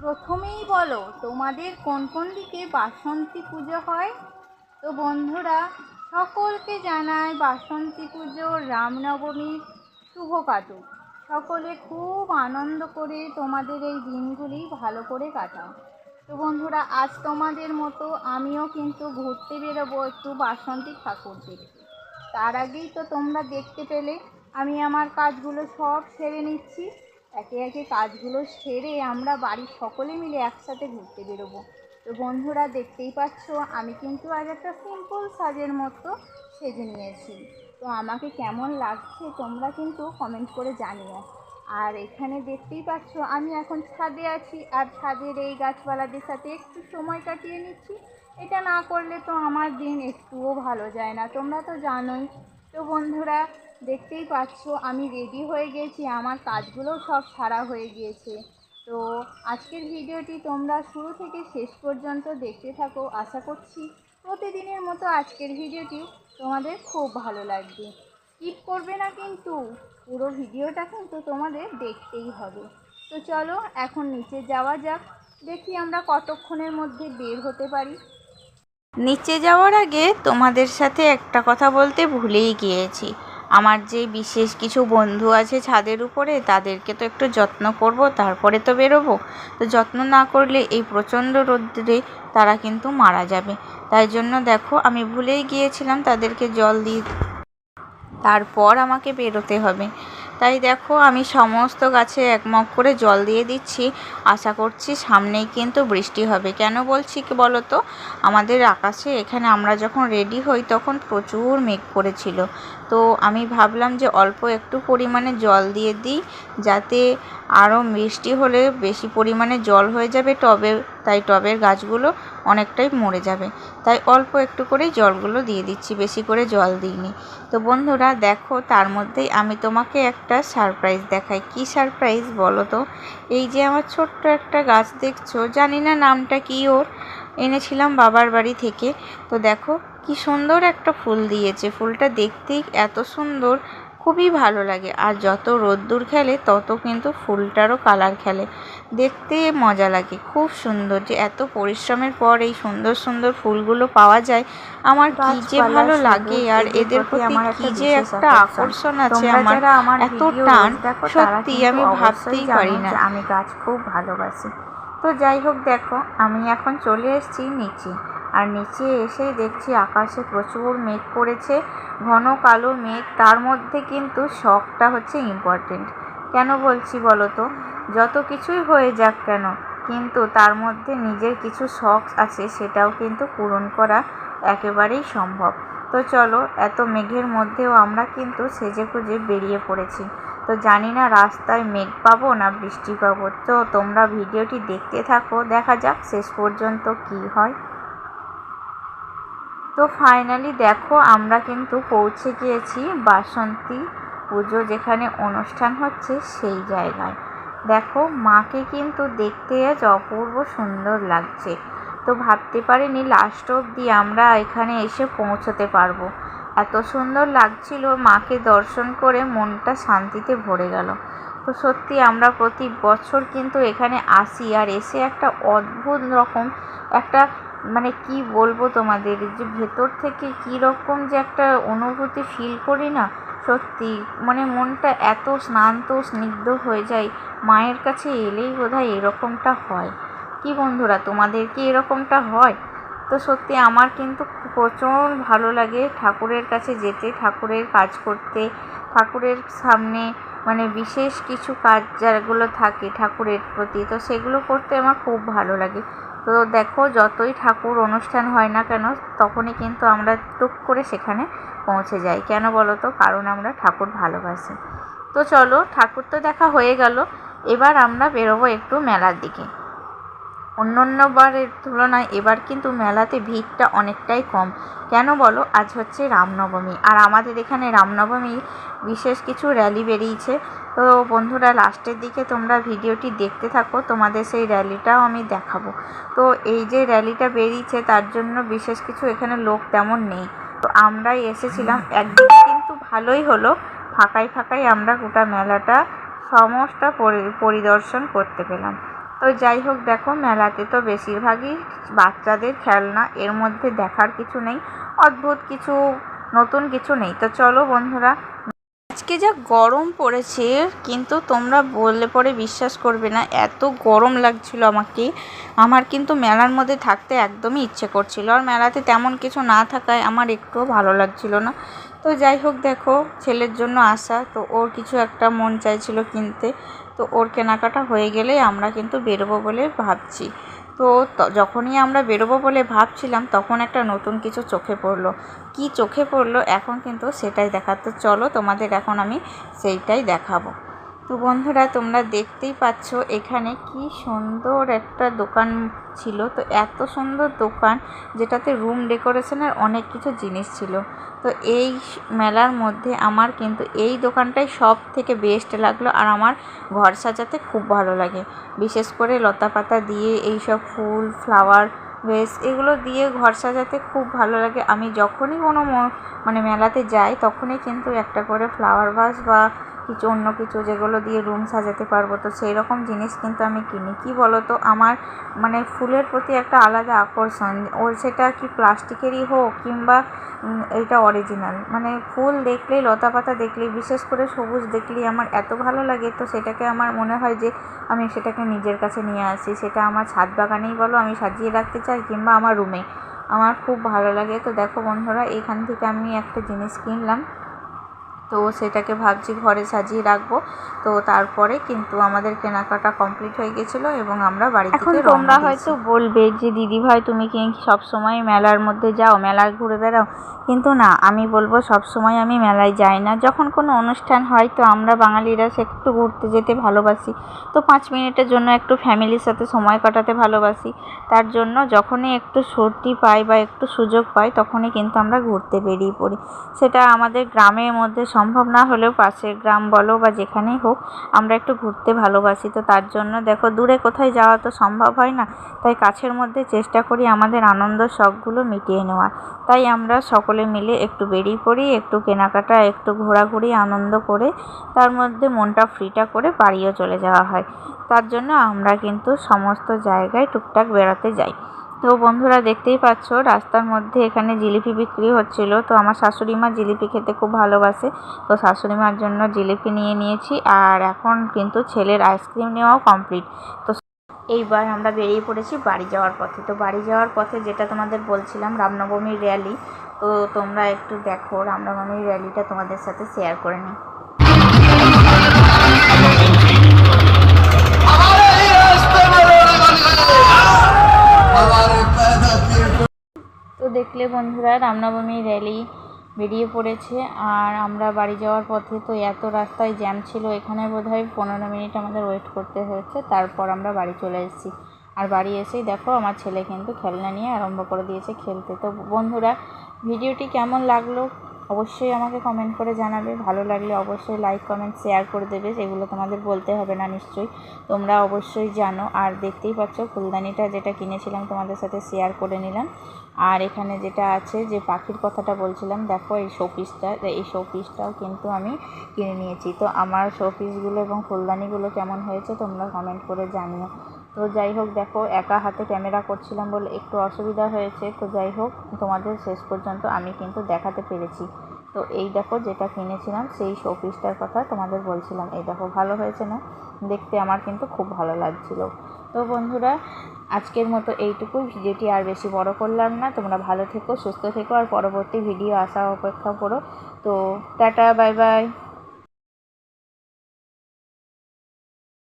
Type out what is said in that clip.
প্রথমেই বলো, তোমাদের কোন কোন দিকে বাসন্তী পুজো হয়? তো বন্ধুরা, সকলকে জানাই বাসন্তী পুজো, রামনবমীর শুভ কাটুক। সকলে খুব আনন্দ করে তোমাদের এই দিনগুলি ভালো করে কাটাও। তো বন্ধুরা, আজ তোমাদের মতো আমিও কিন্তু ঘুরতে বেরোবো একটু বাসন্তী ঠাকুর দেখতে তার আগেই তো তোমরা দেখতে পেলে, আমি আমার কাজগুলো সব সেরে নিচ্ছি। একে একে কাজগুলো সেরে আমরা বাড়ির সকলে মিলে একসাথে ঘুরতে বেরোবো। তো বন্ধুরা, দেখতেই পাচ্ছ, আমি কিন্তু আজ একটা সিম্পল সাজের মতো সেজে নিয়েছি। তো আমাকে কেমন লাগছে তোমরা কিন্তু কমেন্ট করে জানিও। আর এখানে দেখতেই পাচ্ছ, আমি এখন ছাদে আছি আর ছাদের এই গাছপালাদের সাথে একটু সময় কাটিয়ে নিচ্ছি। এটা না করলে তো আমার দিন একটুও ভালো যায় না, তোমরা তো জানোই। তো বন্ধুরা, দেখতেই পাচ্ছ, আমি রেডি হয়ে গেছি, আমার কাজগুলো সব সারা হয়ে গিয়েছে। তো আজকের ভিডিওটি তোমরা শুরু থেকে শেষ পর্যন্ত দেখতে থাকো, আশা করছি প্রতিদিনের মতো আজকের ভিডিওটি তোমাদের খুব ভালো লাগবে। স্কিপ করবে না কিন্তু। পুরো ভিডিওটা কিন্তু তোমাদের দেখতেই হবে। তো চলো এখন নিচে যাওয়া যাক। দেখি আমরা কতক্ষণের মধ্যে বের হতে পারি। নিচে যাওয়ার আগে তোমাদের সাথে একটা কথা বলতে ভুলেই গিয়েছি। আমার যে বিশেষ কিছু বন্ধু আছে ছাদের উপরে, তাদেরকে তো একটু যত্ন করব, তারপরে তো বেরোবো। তো যত্ন না করলে এই প্রচণ্ড রোদ্রে তারা কিন্তু মারা যাবে। তাই জন্য দেখো, আমি ভুলেই গিয়েছিলাম তাদেরকে জল দিয়ে তারপর আমাকে বেরোতে হবে। তাই দেখো, আমি সমস্ত গাছে একমগ করে জল দিয়ে দিচ্ছি। আশা করছি সামনেই কিন্তু বৃষ্টি হবে। কেন বলছি কি বলো তো আমাদের আকাশে এখানে আমরা যখন রেডি হই তখন প্রচুর মেঘ করেছিল। তো আমি ভাবলাম যে অল্প একটু পরিমাণে জল দিয়ে দিই, যাতে আরও বৃষ্টি হলে বেশি পরিমাণে জল হয়ে যাবে টবে। তাই টবের গাছগুলো অনেকটাই মরে যাবে। তাই অল্প একটু করেই জলগুলো দিয়ে দিচ্ছি, বেশি করে জল দিইনি। তো বন্ধুরা, দেখো, তার মধ্যেই আমি তোমাকে একটা সারপ্রাইজ দেখাই। কি সারপ্রাইজ বলো তো? এই যে আমার ছোট্ট একটা গাছ দেখছ, জানি না নামটা কি ওর? এনেছিলাম বাবার বাড়ি থেকে। তো দেখো, কি সুন্দর একটা ফুল দিয়েছে। ফুলটা দেখতেই এত সুন্দর। খুবই ভালো লাগে। আর যত রোদ্দুর খেলে তত কিন্তু ফুলটারও কালার খেলে। দেখতে মজা লাগে খুব সুন্দর। যে এত পরিশ্রমের পর এই সুন্দর সুন্দর ফুলগুলো পাওয়া যায় আমার কি যে ভালো লাগে। আর এদের প্রতি কি যে একটা আকর্ষণ। আছে আমার এত টান সত্যি আমি ভাবতেই পারি না। আমি গাছ খুব ভালোবাসি। তো যাই হোক দেখো আমি এখন চলে এসেছি নিচে। আর নিচে এসে দেখছি আকাশে প্রচুর মেঘ পড়েছে ঘন কালো মেঘ। তার মধ্যে কিন্তু শখটা হচ্ছে ইম্পর্টেন্ট কেন বলছি বলো তো? যত কিছুই হয়ে যাক কেন, কিন্তু তার মধ্যে নিজের কিছু শখ আছে সেটাও কিন্তু পূরণ করা একেবারেই সম্ভব। তো চলো, এত মেঘের মধ্যেও আমরা কিন্তু সেজে খুঁজে বেরিয়ে পড়েছি। তো জানি না রাস্তায় মেঘ পাবো না বৃষ্টি পাবো। তো তোমরা ভিডিওটি দেখতে থাকো, দেখা যাক শেষ পর্যন্ত কি হয়। তো ফাইনালি দেখো আমরা কিন্তু পৌঁছে গিয়েছি বাসন্তী পুজো যেখানে অনুষ্ঠান হচ্ছে সেই জায়গায়। দেখো মাকে কিন্তু দেখতে আজ অপূর্ব সুন্দর লাগছে। তো ভাবতে পারিনি লাস্ট অবধি আমরা এখানে এসে পৌঁছতে পারব। এত সুন্দর লাগছিল মাকে দর্শন করে মনটা শান্তিতে ভরে গেল। তো সত্যি আমরা প্রতি বছর কিন্তু এখানে আসি আর এসে একটা অদ্ভুত রকম একটা মানে কি বলব তোমাদের যে ভেতর থেকে কী রকম যে একটা অনুভূতি ফিল করি না, সত্যি মানে মনটা এত স্নান্ত, স্নিগ্ধ হয়ে যায়, মায়ের কাছে এলেই বোধহয় এরকমটা হয়। কি বন্ধুরা, তোমাদের কি এরকমটা হয়? তো সত্যি আমার কিন্তু প্রচণ্ড ভালো লাগে ঠাকুরের কাছে যেতে, ঠাকুরের কাজ করতে, ঠাকুরের সামনে মানে বিশেষ কিছু কাজ যেগুলো থাকে ঠাকুরের প্রতি, তো সেগুলো করতে আমার খুব ভালো লাগে। তো দেখো, যতই ঠাকুর অনুষ্ঠান হয় না কেন, তখনই কিন্তু আমরা টুক করে সেখানে পৌঁছে যাই। কেন বলো তো? কারণ আমরা ঠাকুর ভালোবাসি। তো চলো, ঠাকুর তো দেখা হয়ে গেল। এবার আমরা বেরোবো একটু মেলার দিকে। অন্য অন্য বারের তুলনায় এবার কিন্তু মেলাতে ভিড়টা অনেকটাই কম। কেন বলো? আজ হচ্ছে রামনবমী। আর আমাদের এখানে রামনবমী বিশেষ কিছু র্যালি বেরিয়েছে। তো বন্ধুরা লাস্টের দিকে তোমরা ভিডিওটি দেখতে থাকো। তোমাদের সেই র্যালিটাও আমি দেখাবো। তো এই যে র্যালিটা বেরিয়েছে, তার জন্য বিশেষ কিছু এখানে লোক তেমন নেই। তো আমরাই এসেছিলাম। একদিকে কিন্তু ভালোই হলো। ফাঁকায় ফাঁকায় আমরা গোটা মেলাটা সমস্ত পরিদর্শন করতে পেলাম। তো যাই হোক, দেখো মেলাতে তো বেশিরভাগই বাচ্চাদের খেলনা, এর মধ্যে দেখার কিছু নেই, অদ্ভুত কিছু, নতুন কিছু নেই। তো চলো বন্ধুরা, আজকে যা গরম পড়েছে, কিন্তু তোমরা বললে পরে বিশ্বাস করবে না, এত গরম লাগছিল আমাকে। আমার কিন্তু মেলার মধ্যে থাকতে একদমই ইচ্ছে করছিল, আর মেলাতে তেমন কিছু না থাকায় আমার একটুও ভালো লাগছিল না। তো যাই হোক, দেখো, ছেলের জন্য আসা, তো ওর কিছু একটা মন চাইছিল কিনতে। তো ওর কেনাকাটা হয়ে গেলেই আমরা কিন্তু বেরোবো বলে ভাবছি। তো যখনই আমরা বেরোবো বলে ভাবছিলাম, তখন একটা নতুন কিছু চোখে পড়ল। কি চোখে পড়ল, এখন কিন্তু সেটাই দেখা তো চলো তোমাদের এখন আমি সেইটাই দেখাবো। তো বন্ধুরা, তোমরা দেখতেই পাচ্ছ এখানে কি সুন্দর একটা দোকান ছিল। তো এত সুন্দর দোকান যেটাতে রুম ডেকোরেশনের অনেক কিছু জিনিস ছিল। তো এই মেলার মধ্যে আমার কিন্তু এই দোকানটাই সব থেকে বেস্ট লাগল আর আমার ঘর সাজাতে খুব ভালো লাগে। বিশেষ করে লতা পাতা দিয়ে এই সব ফুল ফ্লাওয়ার ভেস এগুলো দিয়ে ঘর সাজাতে খুব ভালো লাগে। আমি যখনই কোনো মানে মেলাতে যাই, তখনই কিন্তু একটা করে ফ্লাওয়ার ভাস বা কিছু অন্য কিছু যেগুলো দিয়ে রুম সাজাতে পারব, তো সেই রকম জিনিস কিন্তু আমি কিনি। কি বলো তো আমার মানে ফুলের প্রতি একটা আলাদা আকর্ষণ। ওর সেটা কি প্লাস্টিকেরই হোক কিংবা এটা অরিজিনাল মানে ফুল দেখলেই লতা পাতা দেখলেই, বিশেষ করে সবুজ দেখলেই আমার এত ভালো লাগে, তো সেটাকে আমার মনে হয় যে, আমি সেটাকে নিজের কাছে নিয়ে আসি। সেটা আমার ছাদ বাগানেই বলো, আমি সাজিয়ে রাখতে চাই কিংবা আমার রুমে আমার খুব ভালো লাগে। তো দেখো বন্ধুরা, এখান থেকে আমি একটা জিনিস কিনলাম। তো সেটাকে ভাবছি ঘরে সাজিয়ে রাখব। তো তারপরে কিন্তু আমাদের কেনাকাটা কমপ্লিট হয়ে গেছিল এবং আমরা বাড়ি এখন তোমরা হয়তো বলবে যে দিদি ভাই তুমি কি সব সময় মেলার মধ্যে যাও মেলায় ঘুরে বেড়াও? কিন্তু না আমি বলব সব সময় আমি মেলায় যাই না। যখন কোনো অনুষ্ঠান হয় তো আমরা বাঙালিরা সে একটু ঘুরতে যেতে ভালোবাসি। তো পাঁচ মিনিটের জন্য একটু ফ্যামিলির সাথে সময় কাটাতে ভালোবাসি। তার জন্য যখনই একটু ছুটি পাই বা একটু সুযোগ পাই তখনই কিন্তু আমরা ঘুরতে বেরিয়ে পড়ি। সেটা আমাদের গ্রামের মধ্যে সম্ভব না হলেও পাশের গ্রাম বলো বা যেখানেই হোক, আমরা একটু ঘুরতে ভালোবাসি। তো তার জন্য দেখো, দূরে কোথায় যাওয়া তো সম্ভব হয় না। তাই কাছের মধ্যে চেষ্টা করি আমাদের আনন্দ শখগুলো মিটিয়ে নেওয়ার। তাই আমরা সকলে মিলে একটু বেরিয়ে পড়ি, একটু কেনাকাটা, একটু ঘোরাঘুরি, আনন্দ করে তার মধ্যে মনটা ফ্রিটা করে বাড়িও চলে যাওয়া হয়। তার জন্য আমরা কিন্তু সমস্ত জায়গায় টুকটাক বেড়াতে যাই। তো বন্ধুরা দেখতেই পাচ্ছ, রাস্তার মধ্যে এখানে জিলিপি বিক্রি হচ্ছিল। তো আমার শাশুড়ি মা জিলিপি খেতে খুব ভালোবাসে। তো শাশুড়ি মার জন্য জিলিপি নিয়ে নিয়েছি আর এখন কিন্তু ছেলের আইসক্রিম নেওয়াও কমপ্লিট। তো এইবার আমরা বেরিয়ে পড়েছি বাড়ি যাওয়ার পথে। তো বাড়ি যাওয়ার পথে যেটা তোমাদের বলছিলাম, রামনবমীর র্যালি তো তোমরা একটু দেখো, রামনবমীর র্যালিটা তোমাদের সাথে শেয়ার করে নিই। দেখলে বন্ধুরা, রামনবমী র্যালি বেরিয়ে পড়েছে। আর আমরা বাড়ি যাওয়ার পথে তো এত রাস্তায় জ্যাম ছিল, এখানে বোধহয় পনেরো মিনিট আমাদের ওয়েট করতে হয়েছে। তারপর আমরা বাড়ি চলে এসেছি। আর বাড়ি এসেই দেখো, আমার ছেলে কিন্তু খেলনা নিয়ে আরম্ভ করে দিয়েছে খেলতে। তো বন্ধুরা, ভিডিওটি কেমন লাগল? অবশ্যই আমাকে কমেন্ট করে জানাবে। ভালো লাগলে অবশ্যই লাইক কমেন্ট শেয়ার করে দেবে। এগুলো তোমাদের বলতে হবে না নিশ্চয়ই। তোমরা অবশ্যই জানো। আর দেখতেই পাচ্ছ ফুলদানিটা যেটা কিনেছিলাম তোমাদের সাথে শেয়ার করে নিলাম। আর এখানে যেটা আছে যে পাখির কথাটা বলছিলাম, দেখো এই শোপিসটা এই শোপিসটাও কিন্তু আমি কিনে নিয়েছি। তো আমার শোপিসগুলো এবং ফুলদানিগুলো কেমন হয়েছে তোমরা কমেন্ট করে জানিও। তো যাই হোক, দেখো, একা হাতে ক্যামেরা করছিলাম বলে একটু অসুবিধা হয়েছে। তো যাই হোক, তোমাদের শেষ পর্যন্ত আমি কিন্তু দেখাতে পেরেছি। তো এই দেখো, যেটা কিনেছিলাম, সেই শোপিসটার কথা তোমাদের বলছিলাম। এই দেখো, ভালো হয়েছে না? দেখতে আমার কিন্তু খুব ভালো লাগছিল। তো বন্ধুরা, আজকের মতো এইটুকুই। ভিডিওটি আর বেশি বড় করলাম না। তোমরা ভালো থেকো, সুস্থ থেকো, আর পরবর্তী ভিডিও আসা অপেক্ষা করো। তো টাটা, বাই বাই।